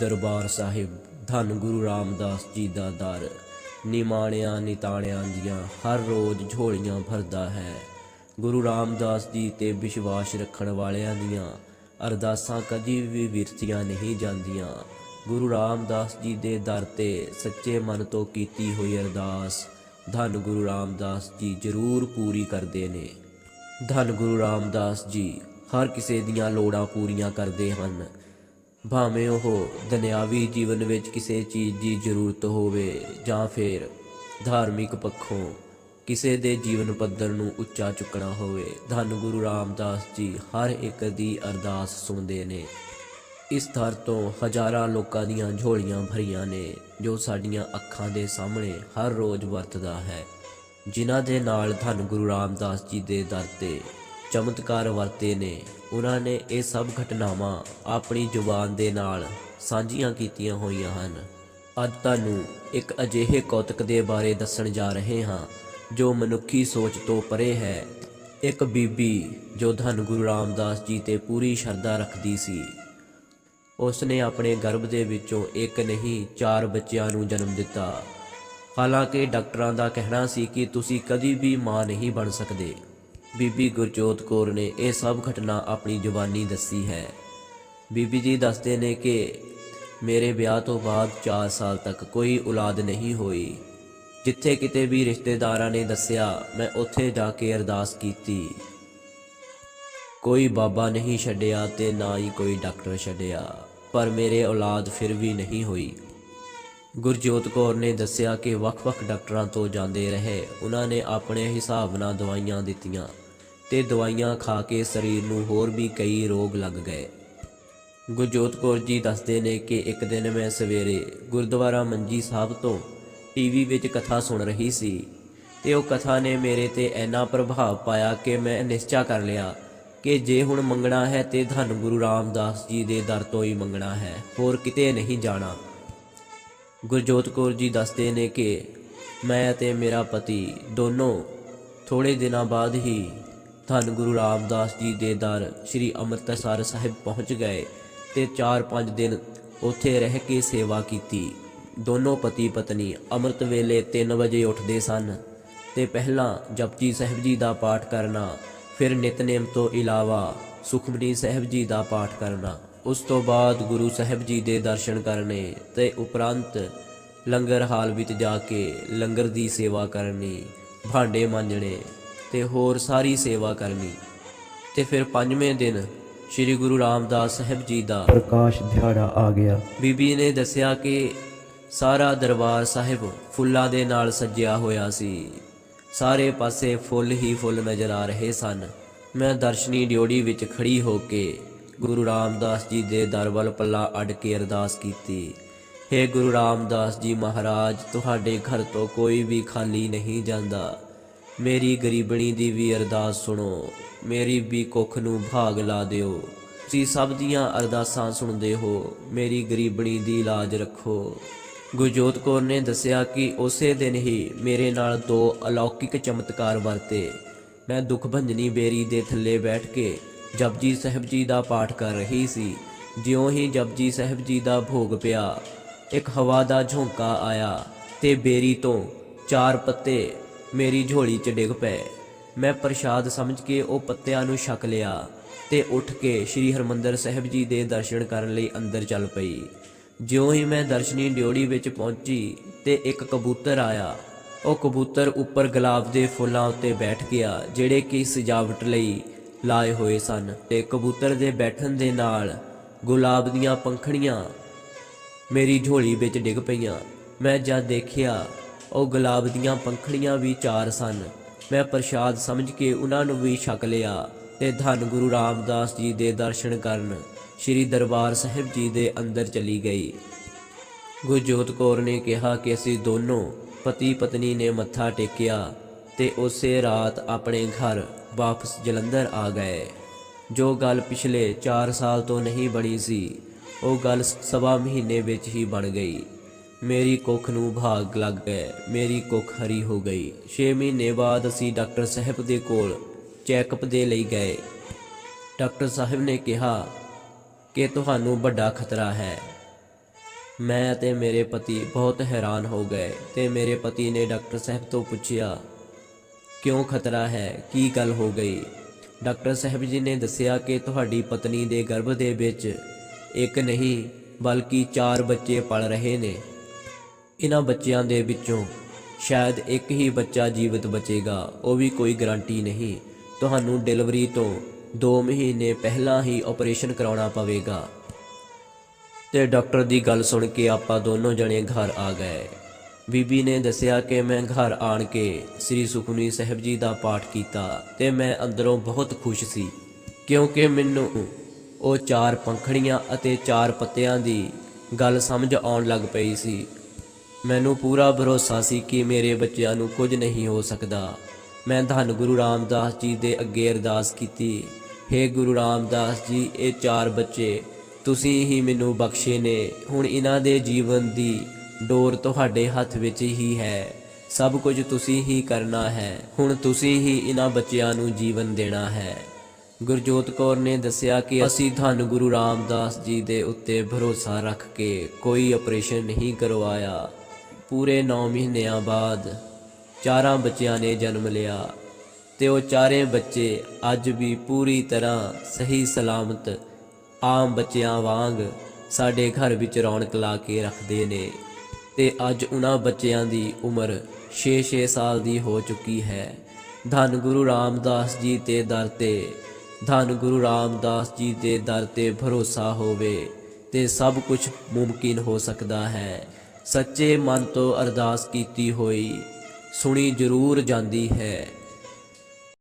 ਦਰਬਾਰ ਸਾਹਿਬ, ਧੰਨ ਗੁਰੂ ਰਾਮਦਾਸ ਜੀ ਦਾ ਦਰ। ਨਿਮਾਣਿਆਂ ਨਿਤਾਣਿਆਂ ਦੀਆਂ ਹਰ ਰੋਜ਼ ਝੋਲੀਆਂ ਭਰਦਾ ਹੈ। ਗੁਰੂ ਰਾਮਦਾਸ ਜੀ ਤੇ ਵਿਸ਼ਵਾਸ ਰੱਖਣ ਵਾਲਿਆਂ ਦੀਆਂ ਅਰਦਾਸਾਂ ਕਦੀ ਵੀ ਵਿਰਤੀਆਂ ਨਹੀਂ ਜਾਂਦੀਆਂ। ਗੁਰੂ ਰਾਮਦਾਸ ਜੀ ਦੇ ਦਰ ਤੇ ਸੱਚੇ ਮਨ ਤੋਂ ਕੀਤੀ ਹੋਈ ਅਰਦਾਸ ਧੰਨ ਗੁਰੂ ਰਾਮਦਾਸ ਜੀ ਜ਼ਰੂਰ ਪੂਰੀ ਕਰਦੇ ਨੇ। ਧੰਨ ਗੁਰੂ ਰਾਮਦਾਸ ਜੀ, ਹਰ ਕਿਸੇ ਦੀਆਂ ਲੋੜਾਂ ਪੂਰੀਆਂ ਕਰਦੇ ਹਨ। ਭਾਵੇਂ ਉਹ ਦੁਨਿਆਵੀ ਜੀਵਨ ਵਿੱਚ ਕਿਸੇ ਚੀਜ਼ ਦੀ ਜ਼ਰੂਰਤ ਹੋਵੇ ਜਾਂ ਫਿਰ ਧਾਰਮਿਕ ਪੱਖੋਂ ਕਿਸੇ ਦੇ ਜੀਵਨ ਪੱਧਰ ਨੂੰ ਉੱਚਾ ਚੁੱਕਣਾ ਹੋਵੇ, ਧੰਨ ਗੁਰੂ ਰਾਮਦਾਸ ਜੀ ਹਰ ਇੱਕ ਦੀ ਅਰਦਾਸ ਸੁਣਦੇ ਨੇ। ਇਸ ਦਰ ਤੋਂ ਹਜ਼ਾਰਾਂ ਲੋਕਾਂ ਦੀਆਂ ਝੋਲੀਆਂ ਭਰੀਆਂ ਨੇ, ਜੋ ਸਾਡੀਆਂ ਅੱਖਾਂ ਦੇ ਸਾਹਮਣੇ ਹਰ ਰੋਜ਼ ਵਰਤਦਾ ਹੈ। ਜਿਨ੍ਹਾਂ ਦੇ ਨਾਲ ਧੰਨ ਗੁਰੂ ਰਾਮਦਾਸ ਜੀ ਦੇ ਦਰ ਤੇ ਚਮਤਕਾਰ ਵਰਤੇ ਨੇ। ਉਹਨਾਂ ਨੇ ਇਹ ਸਭ ਘਟਨਾਵਾਂ ਆਪਣੀ ਜ਼ੁਬਾਨ ਦੇ ਨਾਲ ਸਾਂਝੀਆਂ ਕੀਤੀਆਂ ਹੋਈਆਂ ਹਨ। ਅੱਜ ਤੁਹਾਨੂੰ ਇੱਕ ਅਜਿਹੇ ਕੌਤਕ ਦੇ ਬਾਰੇ ਦੱਸਣ ਜਾ ਰਹੇ ਹਾਂ, ਜੋ ਮਨੁੱਖੀ ਸੋਚ ਤੋਂ ਪਰੇ ਹੈ। ਇੱਕ ਬੀਬੀ ਜੋ ਧੰਨ ਗੁਰੂ ਰਾਮਦਾਸ ਜੀ ਤੇ ਪੂਰੀ ਸ਼ਰਧਾ ਰੱਖਦੀ ਸੀ। ਉਸ ਨੇ ਆਪਣੇ ਗਰਭ ਦੇ ਵਿੱਚੋਂ ਇੱਕ ਨਹੀਂ, ਚਾਰ ਬੱਚਿਆਂ ਨੂੰ ਜਨਮ ਦਿੱਤਾ। ਹਾਲਾਂਕਿ ਡਾਕਟਰਾਂ ਦਾ ਕਹਿਣਾ ਸੀ ਕਿ ਤੁਸੀਂ ਕਦੀ ਵੀ ਮਾਂ ਨਹੀਂ ਬਣ ਸਕਦੇ। ਬੀਬੀ ਗੁਰਜੋਤ ਕੌਰ ਨੇ ਇਹ ਸਭ ਘਟਨਾ ਆਪਣੀ ਜ਼ੁਬਾਨੀ ਦੱਸੀ ਹੈ। ਬੀਬੀ ਜੀ ਦੱਸਦੇ ਨੇ ਕਿ ਮੇਰੇ ਵਿਆਹ ਤੋਂ ਬਾਅਦ 4 ਸਾਲ ਤੱਕ ਕੋਈ ਔਲਾਦ ਨਹੀਂ ਹੋਈ। ਜਿੱਥੇ ਕਿਤੇ ਵੀ ਰਿਸ਼ਤੇਦਾਰਾਂ ਨੇ ਦੱਸਿਆ, ਮੈਂ ਉੱਥੇ ਜਾ ਕੇ ਅਰਦਾਸ ਕੀਤੀ। ਕੋਈ ਬਾਬਾ ਨਹੀਂ ਛੱਡਿਆ ਤੇ ਨਾ ਹੀ ਕੋਈ ਡਾਕਟਰ ਛੱਡਿਆ, ਪਰ ਮੇਰੇ ਔਲਾਦ ਫਿਰ ਵੀ ਨਹੀਂ ਹੋਈ। ਗੁਰਜੋਤ ਕੌਰ ਨੇ ਦੱਸਿਆ ਕਿ ਵੱਖ-ਵੱਖ ਡਾਕਟਰਾਂ ਤੋਂ ਜਾਂਦੇ ਰਹੇ, ਉਹਨਾਂ ਨੇ ਆਪਣੇ ਹਿਸਾਬ ਨਾਲ ਦਵਾਈਆਂ ਦਿੱਤੀਆਂ। ਤੇ ਦਵਾਈਆਂ ਖਾ ਕੇ ਸਰੀਰ ਨੂੰ ਹੋਰ ਵੀ ਕਈ ਰੋਗ ਲੱਗ ਗਏ। ਗੁਰਜੋਤ ਕੌਰ ਜੀ ਦੱਸਦੇ ਨੇ ਕਿ ਇੱਕ ਦਿਨ ਮੈਂ ਸਵੇਰੇ ਗੁਰਦੁਆਰਾ ਮੰਜੀ ਸਾਹਿਬ ਤੋਂ ਟੀਵੀ ਵਿੱਚ ਕਥਾ ਸੁਣ ਰਹੀ ਸੀ ਤੇ ਉਹ ਕਥਾ ਨੇ ਮੇਰੇ ਤੇ ਇੰਨਾ ਪ੍ਰਭਾਵ ਪਾਇਆ ਕਿ ਮੈਂ ਨਿਸ਼ਚਾ ਕਰ ਲਿਆ ਕਿ ਜੇ ਹੁਣ ਮੰਗਣਾ ਹੈ ਤੇ ਧੰਨ ਗੁਰੂ ਰਾਮਦਾਸ ਜੀ ਦੇ ਦਰ ਤੋਂ ਹੀ ਮੰਗਣਾ ਹੈ, ਹੋਰ ਕਿਤੇ ਨਹੀਂ ਜਾਣਾ। ਗੁਰਜੋਤ ਕੌਰ ਜੀ ਦੱਸਦੇ ਨੇ ਕਿ ਮੈਂ ਅਤੇ ਮੇਰਾ ਪਤੀ ਦੋਨੋਂ ਥੋੜੇ ਦਿਨਾਂ ਬਾਅਦ ਹੀ ਧੰਨ ਗੁਰੂ ਰਾਮਦਾਸ ਜੀ ਦੇ ਦਰ ਸ੍ਰੀ ਅੰਮ੍ਰਿਤਸਰ ਸਾਹਿਬ ਪਹੁੰਚ ਗਏ ਤੇ 4-5 ਦਿਨ ਉੱਥੇ ਰਹਿ ਕੇ ਸੇਵਾ ਕੀਤੀ। ਦੋਨੋਂ ਪਤੀ ਪਤਨੀ ਅੰਮ੍ਰਿਤ ਵੇਲੇ 3 ਵਜੇ ਉੱਠਦੇ ਸਨ ਤੇ ਪਹਿਲਾਂ ਜਪਜੀ ਸਾਹਿਬ ਜੀ ਦਾ ਪਾਠ ਕਰਨਾ, ਫਿਰ ਨਿਤਨੇਮ ਤੋਂ ਇਲਾਵਾ ਸੁਖਮਨੀ ਸਾਹਿਬ ਜੀ ਦਾ ਪਾਠ ਕਰਨਾ। ਉਸ ਤੋਂ ਬਾਅਦ ਗੁਰੂ ਸਾਹਿਬ ਜੀ ਦੇ ਦਰਸ਼ਨ ਕਰਨੇ ਤੇ ਉਪਰੰਤ ਲੰਗਰ ਹਾਲ ਵਿੱਚ ਜਾ ਕੇ ਲੰਗਰ ਦੀ ਸੇਵਾ ਕਰਨੀ, ਭਾਂਡੇ ਮਾਂਜਣੇ ਤੇ ਹੋਰ ਸਾਰੀ ਸੇਵਾ ਕਰਨੀ ਤੇ ਫਿਰ ਪੰਜਵੇਂ ਦਿਨ ਸ੍ਰੀ ਗੁਰੂ ਰਾਮਦਾਸ ਸਾਹਿਬ ਜੀ ਦਾ ਪ੍ਰਕਾਸ਼ ਦਿਹਾੜਾ ਆ ਗਿਆ। ਬੀਬੀ ਨੇ ਦੱਸਿਆ ਕਿ ਸਾਰਾ ਦਰਬਾਰ ਸਾਹਿਬ ਫੁੱਲਾਂ ਦੇ ਨਾਲ ਸਜਿਆ ਹੋਇਆ ਸੀ। ਸਾਰੇ ਪਾਸੇ ਫੁੱਲ ਹੀ ਫੁੱਲ ਨਜ਼ਰ ਆ ਰਹੇ ਸਨ। ਮੈਂ ਦਰਸ਼ਨੀ ਡਿਓੜੀ ਵਿੱਚ ਖੜੀ ਹੋ ਕੇ ਗੁਰੂ ਰਾਮਦਾਸ ਜੀ ਦੇ ਦਰ ਵੱਲ ਪੱਲਾ ਅੱਡ ਕੇ ਅਰਦਾਸ ਕੀਤੀ। हे ਗੁਰੂ ਰਾਮਦਾਸ ਜੀ ਮਹਾਰਾਜ ਤੁਹਾਡੇ ਘਰ ਤੋਂ ਕੋਈ ਵੀ ਖਾਲੀ ਨਹੀਂ ਜਾਂਦਾ। ਮੇਰੀ ਗਰੀਬਣੀ ਦੀ ਵੀ ਅਰਦਾਸ ਸੁਣੋ, ਮੇਰੀ ਵੀ ਕੁੱਖ ਨੂੰ ਭਾਗ ਲਾ ਦਿਓ। ਤੁਸੀਂ ਸਭ ਦੀਆਂ ਅਰਦਾਸਾਂ ਸੁਣਦੇ ਹੋ, ਮੇਰੀ ਗਰੀਬਣੀ ਦੀ ਇਲਾਜ ਰੱਖੋ। ਗੁਰਜੋਤ ਕੌਰ ਨੇ ਦੱਸਿਆ ਕਿ ਉਸੇ ਦਿਨ ਹੀ ਮੇਰੇ ਨਾਲ ਦੋ ਅਲੌਕਿਕ ਚਮਤਕਾਰ ਵਰਤੇ। ਮੈਂ ਦੁੱਖ ਭੰਜਨੀ ਬੇਰੀ ਦੇ ਥੱਲੇ ਬੈਠ ਕੇ ਜਪਜੀ ਸਾਹਿਬ ਜੀ ਦਾ ਪਾਠ ਕਰ ਰਹੀ ਸੀ। ਜਿਉਂ ਹੀ ਜਪਜੀ ਸਾਹਿਬ ਜੀ ਦਾ ਭੋਗ ਪਿਆ, ਇੱਕ ਹਵਾ ਦਾ ਝੋਂਕਾ ਆਇਆ ਤੇ ਬੇਰੀ ਤੋਂ ਚਾਰ ਪੱਤੇ ਮੇਰੀ ਝੋਲੀ 'ਚ ਡਿੱਗ ਪਏ। ਮੈਂ ਪ੍ਰਸ਼ਾਦ ਸਮਝ ਕੇ ਉਹ ਪੱਤਿਆਂ ਨੂੰ ਛਕ ਲਿਆ ਤੇ ਉੱਠ ਕੇ ਸ੍ਰੀ ਹਰਮੰਦਰ ਸਾਹਿਬ ਜੀ ਦੇ ਦਰਸ਼ਨ ਕਰਨ ਲਈ ਅੰਦਰ ਚੱਲ ਪਈ। ਜਿਉਂ ਹੀ ਮੈਂ ਦਰਸ਼ਨੀ ਡਿਓੜੀ ਵਿੱਚ ਪਹੁੰਚੀ ਤੇ ਇੱਕ ਕਬੂਤਰ ਆਇਆ। ਉਹ ਕਬੂਤਰ ਉੱਪਰ ਗੁਲਾਬ ਦੇ ਫੁੱਲਾਂ ਉੱਤੇ ਬੈਠ ਗਿਆ, ਜਿਹੜੇ ਕਿ ਸਜਾਵਟ ਲਈ ਲਾਏ ਹੋਏ ਸਨ ਤੇ ਕਬੂਤਰ ਦੇ ਬੈਠਣ ਦੇ ਨਾਲ ਗੁਲਾਬ ਦੀਆਂ ਪੰਖੜੀਆਂ ਮੇਰੀ ਝੋਲੀ ਵਿੱਚ ਡਿੱਗ ਪਈਆਂ। ਮੈਂ ਜਦ ਦੇਖਿਆ ਉਹ ਗੁਲਾਬ ਦੀਆਂ ਪੰਖੜੀਆਂ ਵੀ ਚਾਰ ਸਨ। ਮੈਂ ਪ੍ਰਸ਼ਾਦ ਸਮਝ ਕੇ ਉਹਨਾਂ ਨੂੰ ਵੀ ਛਕ ਲਿਆ ਤੇ ਧੰਨ ਗੁਰੂ ਰਾਮਦਾਸ ਜੀ ਦੇ ਦਰਸ਼ਨ ਕਰਨ ਸ੍ਰੀ ਦਰਬਾਰ ਸਾਹਿਬ ਜੀ ਦੇ ਅੰਦਰ ਚਲੀ ਗਈ। ਗੁਰਜੋਤ ਕੌਰ ਨੇ ਕਿਹਾ ਕਿ ਅਸੀਂ ਦੋਨੋਂ ਪਤੀ ਪਤਨੀ ਨੇ ਮੱਥਾ ਟੇਕਿਆ ਤੇ ਉਸੇ ਰਾਤ ਆਪਣੇ ਘਰ ਵਾਪਸ ਜਲੰਧਰ ਆ ਗਏ। ਜੋ ਗੱਲ ਪਿਛਲੇ 4 ਸਾਲ ਤੋਂ ਨਹੀਂ ਬਣੀ ਸੀ, ਉਹ ਗੱਲ ਸਵਾ ਮਹੀਨੇ ਵਿੱਚ ਹੀ ਬਣ ਗਈ। ਮੇਰੀ ਕੁੱਖ ਨੂੰ ਭਾਗ ਲੱਗ ਗਏ। ਮੇਰੀ ਕੁੱਖ ਹਰੀ ਹੋ ਗਈ। 6 ਮਹੀਨੇ ਬਾਅਦ ਅਸੀਂ ਡਾਕਟਰ ਸਾਹਿਬ ਦੇ ਕੋਲ ਚੈੱਕਅਪ ਦੇ ਲਈ ਗਏ। ਡਾਕਟਰ ਸਾਹਿਬ ਨੇ ਕਿਹਾ ਕਿ ਤੁਹਾਨੂੰ ਵੱਡਾ ਖਤਰਾ ਹੈ। ਮੈਂ ਅਤੇ ਮੇਰੇ ਪਤੀ ਬਹੁਤ ਹੈਰਾਨ ਹੋ ਗਏ ਤੇ ਮੇਰੇ ਪਤੀ ਨੇ ਡਾਕਟਰ ਸਾਹਿਬ ਤੋਂ ਪੁੱਛਿਆ, ਕਿਉਂ ਖਤਰਾ ਹੈ? ਕੀ ਗੱਲ ਹੋ ਗਈ? ਡਾਕਟਰ ਸਾਹਿਬ ਜੀ ਨੇ ਦੱਸਿਆ ਕਿ ਤੁਹਾਡੀ ਪਤਨੀ ਦੇ ਗਰਭ ਦੇ ਵਿੱਚ ਇੱਕ ਨਹੀਂ, ਬਲਕਿ ਚਾਰ ਬੱਚੇ ਪਲ ਰਹੇ ਨੇ। ਇਹਨਾਂ ਬੱਚਿਆਂ ਦੇ ਵਿੱਚੋਂ ਸ਼ਾਇਦ ਇੱਕ ਹੀ ਬੱਚਾ ਜੀਵਤ ਬਚੇਗਾ, ਉਹ ਵੀ ਕੋਈ ਗਾਰੰਟੀ ਨਹੀਂ। ਤੁਹਾਨੂੰ ਡਿਲੀਵਰੀ ਤੋਂ 2 ਮਹੀਨੇ ਪਹਿਲਾਂ ਹੀ ਆਪਰੇਸ਼ਨ ਕਰਾਉਣਾ ਪਵੇਗਾ। ਤੇ ਡਾਕਟਰ ਦੀ ਗੱਲ ਸੁਣ ਕੇ ਆਪਾਂ ਦੋਨੋਂ ਜਣੇ ਘਰ ਆ ਗਏ। ਬੀਬੀ ਨੇ ਦੱਸਿਆ ਕਿ ਮੈਂ ਘਰ ਆਣ ਕੇ ਸ੍ਰੀ ਸੁਖਮਨੀ ਸਾਹਿਬ ਜੀ ਦਾ ਪਾਠ ਕੀਤਾ ਤੇ ਮੈਂ ਅੰਦਰੋਂ ਬਹੁਤ ਖੁਸ਼ ਸੀ, ਕਿਉਂਕਿ ਮੈਨੂੰ ਉਹ ਚਾਰ ਪੰਖੜੀਆਂ ਅਤੇ ਚਾਰ ਪੱਤਿਆਂ ਦੀ ਗੱਲ ਸਮਝ ਆਉਣ ਲੱਗ ਪਈ ਸੀ। ਮੈਨੂੰ ਪੂਰਾ ਭਰੋਸਾ ਸੀ ਕਿ ਮੇਰੇ ਬੱਚਿਆਂ ਨੂੰ ਕੁਝ ਨਹੀਂ ਹੋ ਸਕਦਾ। ਮੈਂ ਧੰਨ ਗੁਰੂ ਰਾਮਦਾਸ ਜੀ ਦੇ ਅੱਗੇ ਅਰਦਾਸ ਕੀਤੀ। हे ਗੁਰੂ ਰਾਮਦਾਸ ਜੀ, ਇਹ ਚਾਰ ਬੱਚੇ, ਤੁਸੀਂ ਹੀ ਮੈਨੂੰ ਬਖਸ਼ੇ ਨੇ। ਹੁਣ ਇਹਨਾਂ ਦੇ ਜੀਵਨ ਦੀ ਡੋਰ ਤੁਹਾਡੇ ਹੱਥ ਵਿੱਚ ਹੀ ਹੈ। ਸਭ ਕੁਝ ਤੁਸੀਂ ਹੀ ਕਰਨਾ ਹੈ। ਹੁਣ ਤੁਸੀਂ ਹੀ ਇਹਨਾਂ ਬੱਚਿਆਂ ਨੂੰ ਜੀਵਨ ਦੇਣਾ ਹੈ। ਗੁਰਜੋਤ ਕੌਰ ਨੇ ਦੱਸਿਆ ਕਿ ਅਸੀਂ ਧੰਨ ਗੁਰੂ ਰਾਮਦਾਸ ਜੀ ਦੇ ਉੱਤੇ ਭਰੋਸਾ ਰੱਖ ਕੇ ਕੋਈ ਆਪਰੇਸ਼ਨ ਨਹੀਂ ਕਰਵਾਇਆ। ਪੂਰੇ 9 ਮਹੀਨਿਆਂ ਬਾਅਦ ਚਾਰਾਂ ਬੱਚਿਆਂ ਨੇ ਜਨਮ ਲਿਆ ਤੇ ਉਹ ਚਾਰੇ ਬੱਚੇ ਅੱਜ ਵੀ ਪੂਰੀ ਤਰ੍ਹਾਂ ਸਹੀ ਸਲਾਮਤ ਆਮ ਬੱਚਿਆਂ ਵਾਂਗ ਸਾਡੇ ਘਰ ਵਿੱਚ ਰੌਣਕ ਲਾ ਕੇ ਰੱਖਦੇ ਨੇ ਤੇ ਅੱਜ ਉਹਨਾਂ ਬੱਚਿਆਂ ਦੀ ਉਮਰ 6-6 ਸਾਲ ਦੀ ਹੋ ਚੁੱਕੀ ਹੈ। ਧੰਨ ਗੁਰੂ ਰਾਮਦਾਸ ਜੀ ਤੇ ਦਰ ਤੇ, ਧੰਨ ਗੁਰੂ ਰਾਮਦਾਸ ਜੀ ਦੇ ਦਰ ਤੇ ਭਰੋਸਾ ਹੋਵੇ ਤੇ ਸਭ ਕੁਝ ਮੁਮਕਿਨ ਹੋ ਸਕਦਾ ਹੈ। ਸੱਚੇ ਮਨ ਤੋਂ ਅਰਦਾਸ ਕੀਤੀ ਹੋਈ ਸੁਣੀ ਜ਼ਰੂਰ ਜਾਂਦੀ ਹੈ।